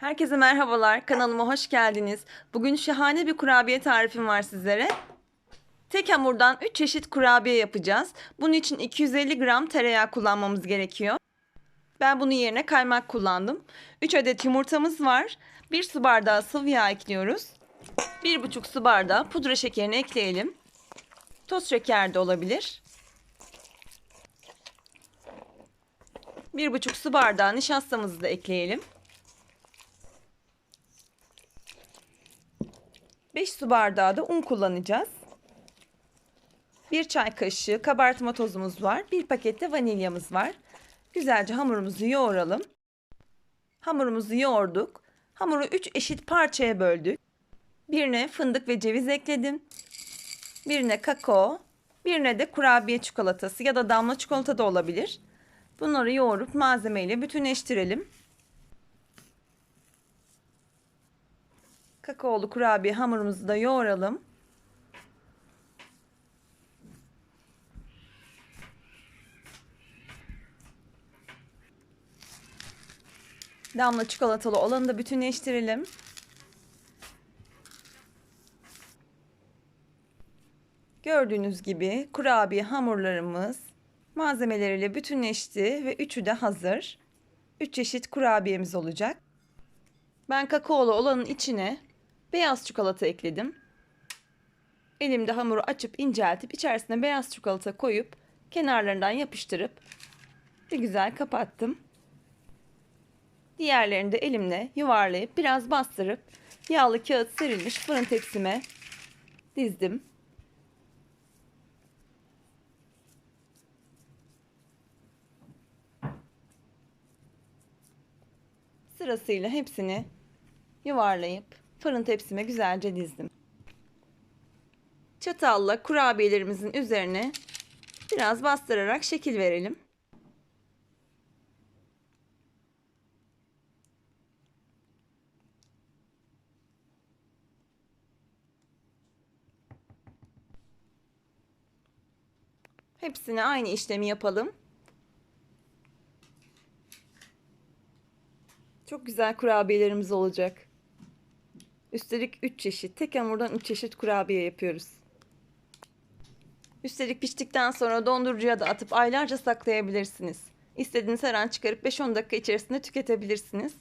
Herkese merhabalar. Kanalıma hoş geldiniz. Bugün şahane bir kurabiye tarifim var sizlere. Tek hamurdan 3 çeşit kurabiye yapacağız. Bunun için 250 gram tereyağı kullanmamız gerekiyor. Ben bunun yerine kaymak kullandım. 3 adet yumurtamız var. 1 su bardağı sıvı yağ ekliyoruz. 1,5 su bardağı pudra şekerini ekleyelim. Toz şeker de olabilir. 1,5 su bardağı nişastamızı da ekleyelim. 5 su bardağı da un kullanacağız. 1 çay kaşığı kabartma tozumuz var. 1 paket de vanilyamız var. Güzelce hamurumuzu yoğuralım. Hamurumuzu yoğurduk. Hamuru 3 eşit parçaya böldük. Birine fındık ve ceviz ekledim. Birine kakao, birine de kurabiye çikolatası ya da damla çikolata da olabilir. Bunları yoğurup malzemeyle bütünleştirelim. Kakaolu kurabiye hamurumuzu da yoğuralım. Damla çikolatalı olanı da bütünleştirelim. Gördüğünüz gibi kurabiye hamurlarımız malzemeleriyle bütünleşti ve üçü de hazır. Üç çeşit kurabiyemiz olacak. Ben kakaolu olanın içine beyaz çikolata ekledim. Elimde hamuru açıp inceltip içerisine beyaz çikolata koyup kenarlarından yapıştırıp bir güzel kapattım. Diğerlerini de elimle yuvarlayıp biraz bastırıp yağlı kağıt serilmiş fırın tepsime dizdim. Sırasıyla hepsini yuvarlayıp fırın tepsime güzelce dizdim. Çatalla kurabiyelerimizin üzerine biraz bastırarak şekil verelim. Hepsine aynı işlemi yapalım. Çok güzel kurabiyelerimiz olacak. Üstelik 3 çeşit, tek hamurdan 3 çeşit kurabiye yapıyoruz. Üstelik piştikten sonra dondurucuya da atıp aylarca saklayabilirsiniz. İstediğiniz her an çıkarıp 5-10 dakika içerisinde tüketebilirsiniz.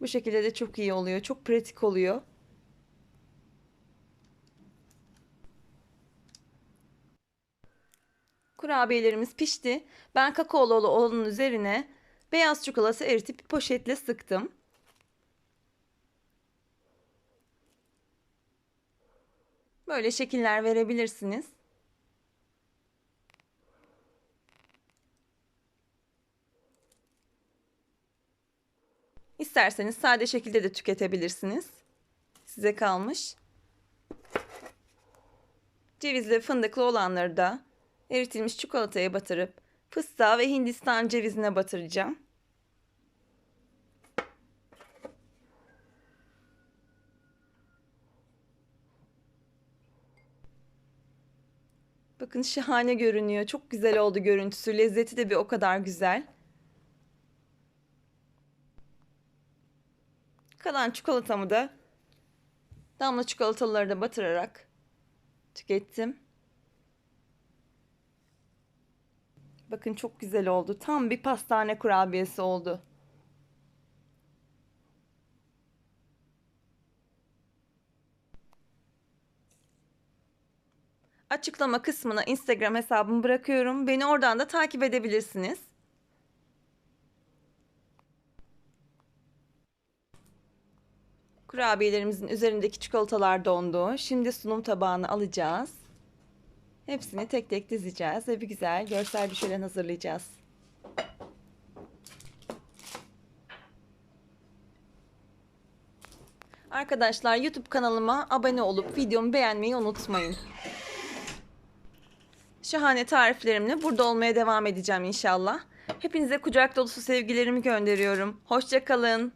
Bu şekilde de çok iyi oluyor. Çok pratik oluyor. Kurabiyelerimiz pişti. Ben kakaolu olanın üzerine beyaz çikolata eritip poşetle sıktım. Böyle şekiller verebilirsiniz. İsterseniz sade şekilde de tüketebilirsiniz. Size kalmış. Cevizli fındıklı olanları da eritilmiş çikolataya batırıp fıstığa ve hindistan cevizine batıracağım. Bakın şahane görünüyor. Çok güzel oldu görüntüsü. Lezzeti de bir o kadar güzel. Kalan çikolatamı da damla çikolataları da batırarak tükettim. Bakın çok güzel oldu. Tam bir pastane kurabiyesi oldu. Açıklama kısmına Instagram hesabımı bırakıyorum. Beni oradan da takip edebilirsiniz. Kurabiyelerimizin üzerindeki çikolatalar dondu. Şimdi sunum tabağını alacağız. Hepsini tek tek dizeceğiz ve bir güzel görsel bir şölen hazırlayacağız. Arkadaşlar YouTube kanalıma abone olup videomu beğenmeyi unutmayın. Şahane tariflerimle burada olmaya devam edeceğim inşallah. Hepinize kucak dolusu sevgilerimi gönderiyorum. Hoşçakalın.